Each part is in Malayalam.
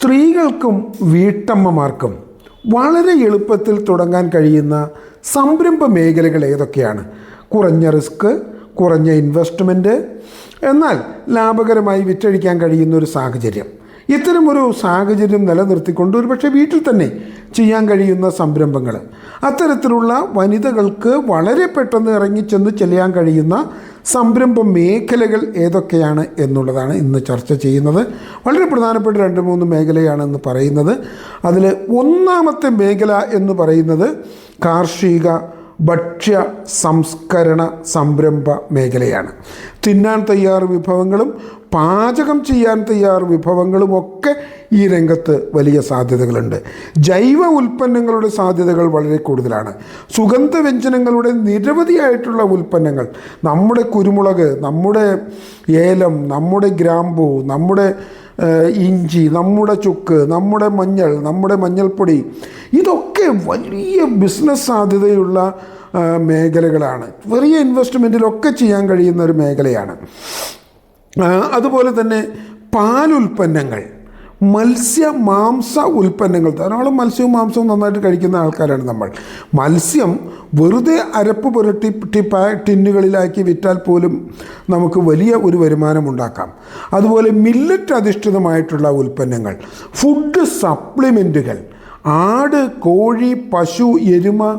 സ്ത്രീകൾക്കും വീട്ടമ്മമാർക്കും വളരെ എളുപ്പത്തിൽ തുടങ്ങാൻ കഴിയുന്ന സംരംഭ മേഖലകൾ ഏതൊക്കെയാണ്? കുറഞ്ഞ റിസ്ക് കുറഞ്ഞ ഇൻവെസ്റ്റ്മെന്റ് എന്നാൽ ലാഭകരമായി വിറ്റഴിക്കാൻ കഴിയുന്ന ഒരു സാഹചര്യം. ഇത്തരം ഒരു സാഹചര്യം നിലനിർത്തിക്കൊണ്ട് ഒരു പക്ഷേ വീട്ടിൽ തന്നെ ചെയ്യാൻ കഴിയുന്ന സംരംഭങ്ങൾ. അത്തരത്തിലുള്ള വനിതകൾക്ക് വളരെ പെട്ടെന്ന് ഇറങ്ങിച്ചെന്ന് ചെയ്യാൻ കഴിയുന്ന സംരംഭ മേഖലകൾ ഏതൊക്കെയാണ് എന്നുള്ളതാണ് ഇന്ന് ചർച്ച ചെയ്യുന്നത്. വളരെ പ്രധാനപ്പെട്ട രണ്ട് മൂന്ന് മേഖലയാണ് എന്ന് പറയുന്നത്. അതിൽ ഒന്നാമത്തെ മേഖല എന്ന് പറയുന്നത് കാർഷിക ഭക്ഷ്യ സംസ്കരണ സംരംഭ മേഖലയാണ്. തിന്നാൻ തയ്യാർ വിഭവങ്ങളും പാചകം ചെയ്യാൻ തയ്യാർ വിഭവങ്ങളും ഒക്കെ ഈ രംഗത്ത് വലിയ സാധ്യതകളുണ്ട്. ജൈവ ഉൽപ്പന്നങ്ങളുടെ സാധ്യതകൾ വളരെ കൂടുതലാണ്. സുഗന്ധ വ്യഞ്ജനങ്ങളുടെ നിരവധിയായിട്ടുള്ള ഉൽപ്പന്നങ്ങൾ നമ്മുടെ കുരുമുളക് നമ്മുടെ ഏലം നമ്മുടെ ഗ്രാമ്പു നമ്മുടെ ഇഞ്ചി നമ്മുടെ ചുക്ക് നമ്മുടെ മഞ്ഞൾ നമ്മുടെ മഞ്ഞൾപ്പൊടി ഇതൊക്കെ വലിയ ബിസിനസ് സാധ്യതയുള്ള മേഖലകളാണ്. വലിയ ഇൻവെസ്റ്റ്മെന്റിലൊക്കെ ചെയ്യാൻ കഴിയുന്ന ഒരു മേഖലയാണ്. അതുപോലെ തന്നെ പാലുൽപ്പന്നങ്ങൾ. മത്സ്യ മാംസ ഉൽപ്പന്നങ്ങൾ. ധാരാളം മത്സ്യവും മാംസവും നന്നായിട്ട് കഴിക്കുന്ന ആൾക്കാരാണ് നമ്മൾ. മത്സ്യം വെറുതെ അരപ്പ് പുരട്ടി ടി പാ ടിന്നുകളിലാക്കി വിറ്റാൽ പോലും നമുക്ക് വലിയ ഒരു വരുമാനം ഉണ്ടാക്കാം. അതുപോലെ മില്ലറ്റ് അധിഷ്ഠിതമായിട്ടുള്ള ഉൽപ്പന്നങ്ങൾ ഫുഡ് സപ്ലിമെന്റുകൾ ആട് കോഴി പശു എരുമ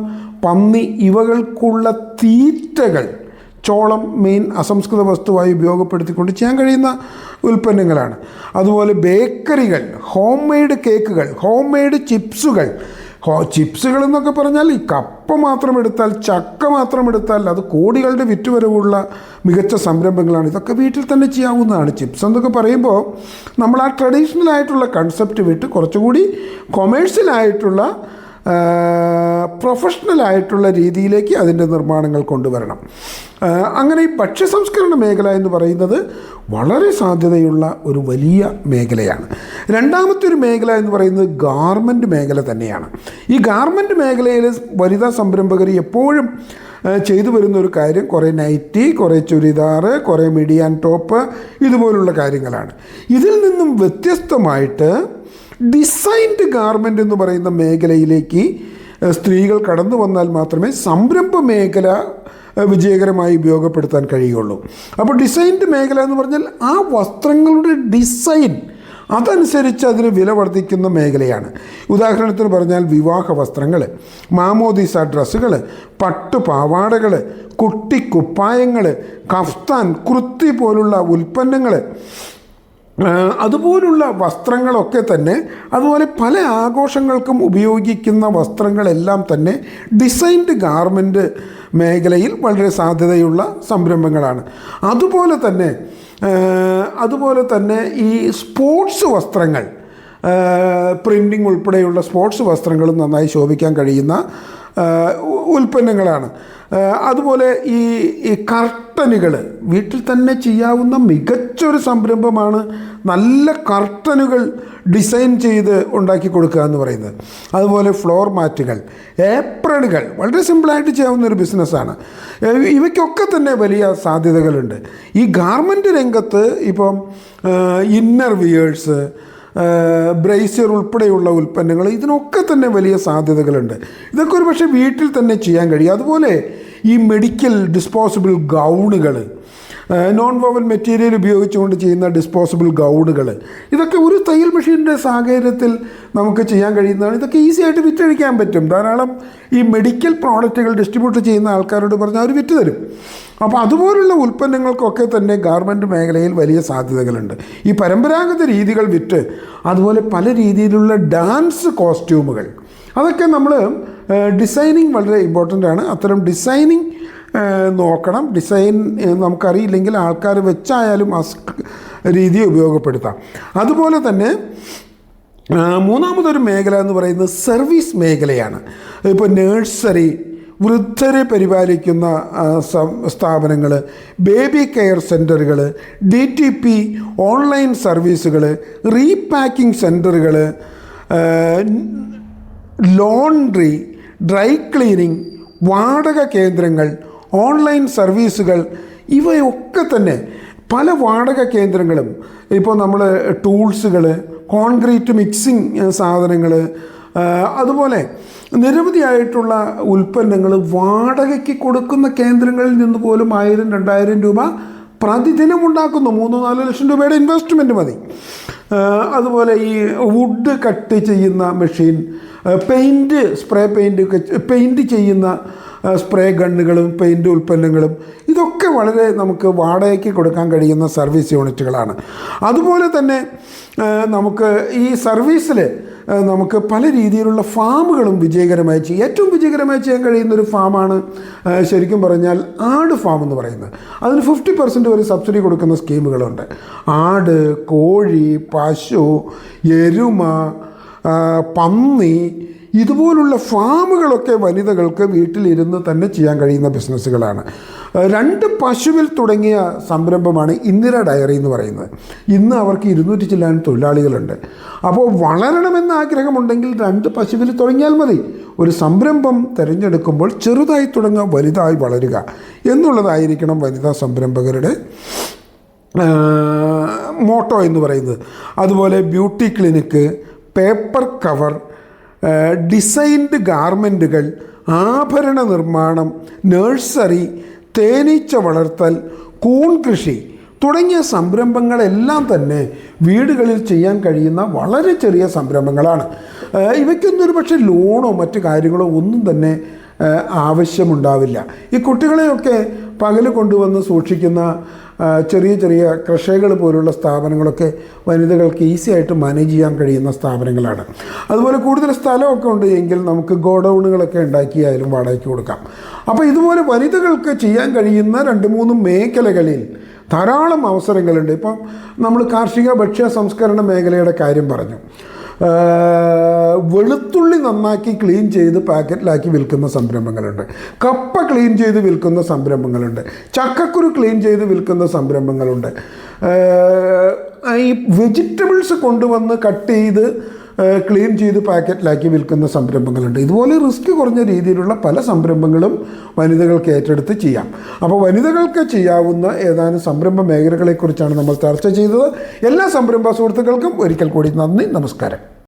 പന്നി ഇവകൾക്കുള്ള തീറ്റകൾ ചോളം മെയിൻ അസംസ്കൃത വസ്തുവായി ഉപയോഗപ്പെടുത്തിക്കൊണ്ട് ചെയ്യാൻ കഴിയുന്ന ഉൽപ്പന്നങ്ങളാണ്. അതുപോലെ ബേക്കറികൾ ഹോം മെയ്ഡ് കേക്കുകൾ ഹോം മെയ്ഡ് ചിപ്സുകൾ. ഹോ ചിപ്സുകൾ എന്നൊക്കെ പറഞ്ഞാൽ ഈ കപ്പ മാത്രം എടുത്താൽ ചക്ക മാത്രം എടുത്താൽ അത് കോടികളുടെ വിറ്റുവരവുള്ള മികച്ച സംരംഭങ്ങളാണ്. ഇതൊക്കെ വീട്ടിൽ തന്നെ ചെയ്യാവുന്നതാണ് ചിപ്സ് എന്നൊക്കെ പറയുമ്പോൾ നമ്മൾ ആ ട്രഡീഷണൽ ആയിട്ടുള്ള കൺസെപ്റ്റ് വിട്ട് കുറച്ചുകൂടി കൊമേഴ്ഷ്യലായിട്ടുള്ള പ്രൊഫഷണൽ ആയിട്ടുള്ള രീതിയിലേക്ക് അതിന്റെ നിർമ്മാണങ്ങൾ കൊണ്ടുവരണം. അങ്ങനെ ഈ ഭക്ഷ്യ സംസ്കരണ മേഖല എന്ന് പറയുന്നത് വളരെ സാധ്യതയുള്ള ഒരു വലിയ മേഖലയാണ്. രണ്ടാമത്തെ ഒരു മേഖല എന്ന് പറയുന്നത് ഗാർമെന്റ് മേഖല തന്നെയാണ്. ഈ ഗാർമെന്റ് മേഖലയിൽ വനിതാ സംരംഭകർ എപ്പോഴും ചെയ്തു വരുന്ന ഒരു കാര്യം കുറേ നൈറ്റി കുറേ ചുരിദാർ കുറേ മിഡിയാൻ ടോപ്പ് ഇതുപോലുള്ള കാര്യങ്ങളാണ്. ഇതിൽ നിന്നും വ്യത്യസ്തമായിട്ട് ഡിസൈൻഡ് ഗാർമെന്റ് എന്ന് പറയുന്ന മേഖലയിലേക്ക് സ്ത്രീകൾ കടന്നു വന്നാൽ മാത്രമേ സംരംഭ മേഖല വിജയകരമായി ഉപയോഗപ്പെടുത്താൻ കഴിയുള്ളൂ. അപ്പോൾ ഡിസൈൻഡ് മേഖല എന്ന് പറഞ്ഞാൽ ആ വസ്ത്രങ്ങളുടെ ഡിസൈൻ അതനുസരിച്ച് അതിന് വില വർദ്ധിക്കുന്ന മേഖലയാണ്. ഉദാഹരണത്തിന് പറഞ്ഞാൽ വിവാഹ വസ്ത്രങ്ങൾ മാമോദീസ ഡ്രസ്സുകൾ പട്ടുപാവാടകൾ കുട്ടിക്കുപ്പായങ്ങൾ കഫ്താൻ കുർത്തി പോലുള്ള ഉൽപ്പന്നങ്ങൾ അതുപോലുള്ള വസ്ത്രങ്ങളൊക്കെ തന്നെ അതുപോലെ പല ആഘോഷങ്ങൾക്കും ഉപയോഗിക്കുന്ന വസ്ത്രങ്ങളെല്ലാം തന്നെ ഡിസൈൻഡ് ഗാർമെന്റ് മേഖലയിൽ വളരെ സാധ്യതയുള്ള സംരംഭങ്ങളാണ്. അതുപോലെ തന്നെ അതുപോലെ തന്നെ ഈ സ്പോർട്സ് വസ്ത്രങ്ങൾ പ്രിന്റിങ് ഉൾപ്പെടെയുള്ള സ്പോർട്സ് വസ്ത്രങ്ങളും നന്നായി ശോഭിക്കാൻ കഴിയുന്ന ഉൽപ്പന്നങ്ങളാണ്. അതുപോലെ ഈ ഈ കർട്ടനുകൾ വീട്ടിൽ തന്നെ ചെയ്യാവുന്ന മികച്ചൊരു സംരംഭമാണ് നല്ല കർട്ടനുകൾ ഡിസൈൻ ചെയ്ത് ഉണ്ടാക്കി കൊടുക്കുക എന്ന് പറയുന്നത്. അതുപോലെ ഫ്ലോർ മാറ്റുകൾ ഏപ്രണുകൾ വളരെ സിമ്പിളായിട്ട് ചെയ്യാവുന്ന ഒരു ബിസിനസ്സാണ്. ഇവയ്ക്കൊക്കെ തന്നെ വലിയ സാധ്യതകളുണ്ട്. ഈ ഗാർമെന്റ് രംഗത്ത് ഇപ്പം ഇന്നർ വിയേഴ്സ് ബ്രേസിയർ ഉൾപ്പെടെയുള്ള ഉൽപ്പന്നങ്ങൾ ഇതിനൊക്കെ തന്നെ വലിയ സാധ്യതകളുണ്ട്. ഇതൊക്കെ ഒരു പക്ഷേ വീട്ടിൽ തന്നെ ചെയ്യാൻ കഴിയും. അതുപോലെ ഈ മെഡിക്കൽ ഡിസ്പോസിബിൾ ഗൗണുകൾ നോൺ വോവൽ മെറ്റീരിയൽ ഉപയോഗിച്ചുകൊണ്ട് ചെയ്യുന്ന ഡിസ്പോസിബിൾ ഗൗണുകൾ ഇതൊക്കെ ഒരു തയ്യൽ മെഷീന്റെ സാഹചര്യത്തിൽ നമുക്ക് ചെയ്യാൻ കഴിയുന്നതാണ്. ഇതൊക്കെ ഈസി ആയിട്ട് വിറ്റഴിക്കാൻ പറ്റും. ധാരാളം ഈ മെഡിക്കൽ പ്രോഡക്റ്റുകൾ ഡിസ്ട്രിബ്യൂട്ട് ചെയ്യുന്ന ആൾക്കാരോട് പറഞ്ഞാൽ അവർ വിറ്റ് തരും. അപ്പോൾ അതുപോലുള്ള ഉൽപ്പന്നങ്ങൾക്കൊക്കെ തന്നെ ഗാർമെന്റ് മേഖലയിൽ വലിയ സാധ്യതകളുണ്ട്. ഈ പരമ്പരാഗത രീതികൾ വിറ്റ് അതുപോലെ പല രീതിയിലുള്ള ഡാൻസ് കോസ്റ്റ്യൂമുകൾ. അതൊക്കെ നമ്മൾ ഡിസൈനിങ് വളരെ ഇമ്പോർട്ടന്റ് ആണ്. അത്തരം ഡിസൈനിങ് നോക്കണം. ഡിസൈൻ നമുക്കറിയില്ലെങ്കിൽ ആൾക്കാർ വെച്ചായാലും ആ രീതി ഉപയോഗപ്പെടുത്താം. അതുപോലെ തന്നെ മൂന്നാമതൊരു മേഖല എന്ന് പറയുന്നത് സർവീസ് മേഖലയാണ്. ഇപ്പോൾ നേഴ്സറി വൃദ്ധരെ പരിപാലിക്കുന്ന സ്ഥാപനങ്ങൾ ബേബി കെയർ സെന്ററുകൾ ഡി ടി പി ഓൺലൈൻ സർവീസുകൾ റീപാക്കിംഗ് സെന്ററുകൾ ലോണ്ട്രി ഡ്രൈ ക്ലീനിങ് വാടക കേന്ദ്രങ്ങൾ ഓൺലൈൻ സർവീസുകൾ ഇവയൊക്കെ തന്നെ പല വാടക കേന്ദ്രങ്ങളും. ഇപ്പോൾ നമ്മൾ ടൂൾസുകൾ കോൺക്രീറ്റ് മിക്സിംഗ് സാധനങ്ങൾ അതുപോലെ നിരവധിയായിട്ടുള്ള ഉൽപ്പന്നങ്ങൾ വാടകയ്ക്ക് കൊടുക്കുന്ന കേന്ദ്രങ്ങളിൽ നിന്ന് പോലും ആയിരം രണ്ടായിരം രൂപ പ്രതിദിനം ഉണ്ടാക്കുന്നു. മൂന്നോ നാലോ ലക്ഷം രൂപയുടെ ഇൻവെസ്റ്റ്മെന്റ് മതി. അതുപോലെ ഈ വുഡ് കട്ട് ചെയ്യുന്ന machine paint spray paint paint ചെയ്യുന്ന സ്പ്രേ ഗണ്ണുകളും പെയിന്റ് ഉൽപ്പന്നങ്ങളും ഇതൊക്കെ വളരെ നമുക്ക് വാടകയ്ക്ക് കൊടുക്കാൻ കഴിയുന്ന സർവീസ് യൂണിറ്റുകളാണ് അതുപോലെ തന്നെ നമുക്ക് ഈ സർവീസിൽ നമുക്ക് പല രീതിയിലുള്ള ഫാമുകളും വിജയകരമായി ചെയ്യും. ഏറ്റവും വിജയകരമായി ചെയ്യാൻ കഴിയുന്ന ഒരു ഫാമാണ് ശരിക്കും പറഞ്ഞാൽ ആട് ഫാം എന്ന് പറയുന്നത്. അതിന് ഫിഫ്റ്റി പെർസെന്റ് വരെ സബ്സിഡി കൊടുക്കുന്ന സ്കീമുകളുണ്ട്. ആട് കോഴി പശു എരുമ പന്നി ഇതുപോലുള്ള ഫാമുകളൊക്കെ വനിതകൾക്ക് വീട്ടിലിരുന്ന് തന്നെ ചെയ്യാൻ കഴിയുന്ന ബിസിനസ്സുകളാണ്. രണ്ട് പശുവിൽ തുടങ്ങിയ സംരംഭമാണ് ഇന്ദിര ഡയറി എന്ന് പറയുന്നത്. ഇന്ന് അവർക്ക് ഇരുന്നൂറ്റി ചില്ലാൻ തൊഴിലാളികളുണ്ട്. അപ്പോൾ വളരണമെന്ന ആഗ്രഹമുണ്ടെങ്കിൽ രണ്ട് പശുവിൽ തുടങ്ങിയാൽ മതി. ഒരു സംരംഭം തിരഞ്ഞെടുക്കുമ്പോൾ ചെറുതായി തുടങ്ങുക വലുതായി വളരുക എന്നുള്ളതായിരിക്കണം വനിതാ സംരംഭകരുടെ മോട്ടോ എന്ന് പറയുന്നത്. അതുപോലെ beauty clinic paper cover designed ഗാർമെന്റുകൾ ആഭരണ നിർമ്മാണം നഴ്സറി തേനീച്ച വളർത്തൽ കൂൺ കൃഷി തുടങ്ങിയ സംരംഭങ്ങളെല്ലാം തന്നെ വീടുകളിൽ ചെയ്യാൻ കഴിയുന്ന വളരെ ചെറിയ സംരംഭങ്ങളാണ്. ഇവയ്ക്കൊന്നും ഒരു പക്ഷേ ലോണോ മറ്റു കാര്യങ്ങളോ ഒന്നും തന്നെ ആവശ്യമുണ്ടാവില്ല. ഈ കുട്ടികളെയൊക്കെ പകൽ കൊണ്ടുവന്ന് സൂക്ഷിക്കുന്ന ചെറിയ ചെറിയ ക്രഷകൾ പോലുള്ള സ്ഥാപനങ്ങളൊക്കെ വനിതകൾക്ക് ഈസി ആയിട്ട് മാനേജ് ചെയ്യാൻ കഴിയുന്ന സ്ഥാപനങ്ങളാണ്. അതുപോലെ കൂടുതൽ സ്ഥലമൊക്കെ ഉണ്ട് എങ്കിൽ നമുക്ക് ഗോഡൗണുകളൊക്കെ ഉണ്ടാക്കിയായാലും വാടകയ്ക്ക് കൊടുക്കാം. അപ്പോൾ ഇതുപോലെ വനിതകൾക്ക് ചെയ്യാൻ കഴിയുന്ന രണ്ട് മൂന്ന് മേഖലകളിൽ ധാരാളം അവസരങ്ങളുണ്ട്. ഇപ്പം നമ്മൾ കാർഷിക ഭക്ഷ്യ സംസ്കരണ മേഖലയുടെ കാര്യം പറഞ്ഞു. വെളുത്തുള്ളി നന്നാക്കി ക്ലീൻ ചെയ്ത് പാക്കറ്റിലാക്കി വിൽക്കുന്ന സംരംഭങ്ങളുണ്ട്. കപ്പ ക്ലീൻ ചെയ്ത് വിൽക്കുന്ന സംരംഭങ്ങളുണ്ട്. ചക്കക്കുരു ക്ലീൻ ചെയ്ത് വിൽക്കുന്ന സംരംഭങ്ങളുണ്ട്. ഈ വെജിറ്റബിൾസ് കൊണ്ടുവന്ന് കട്ട് ചെയ്ത് ക്ലീൻ ചെയ്ത് പാക്കറ്റിലാക്കി വിൽക്കുന്ന സംരംഭങ്ങളുണ്ട്. ഇതുപോലെ റിസ്ക് കുറഞ്ഞ രീതിയിലുള്ള പല സംരംഭങ്ങളും വനിതകൾക്ക് ഏറ്റെടുത്ത് ചെയ്യാം. അപ്പോൾ വനിതകൾക്ക് ചെയ്യാവുന്ന ഏതാനും സംരംഭ മേഖലകളെക്കുറിച്ചാണ് നമ്മൾ ചർച്ച ചെയ്തത്. എല്ലാ സംരംഭ സുഹൃത്തുക്കൾക്കും ഒരിക്കൽ കൂടി നന്ദി നമസ്കാരം.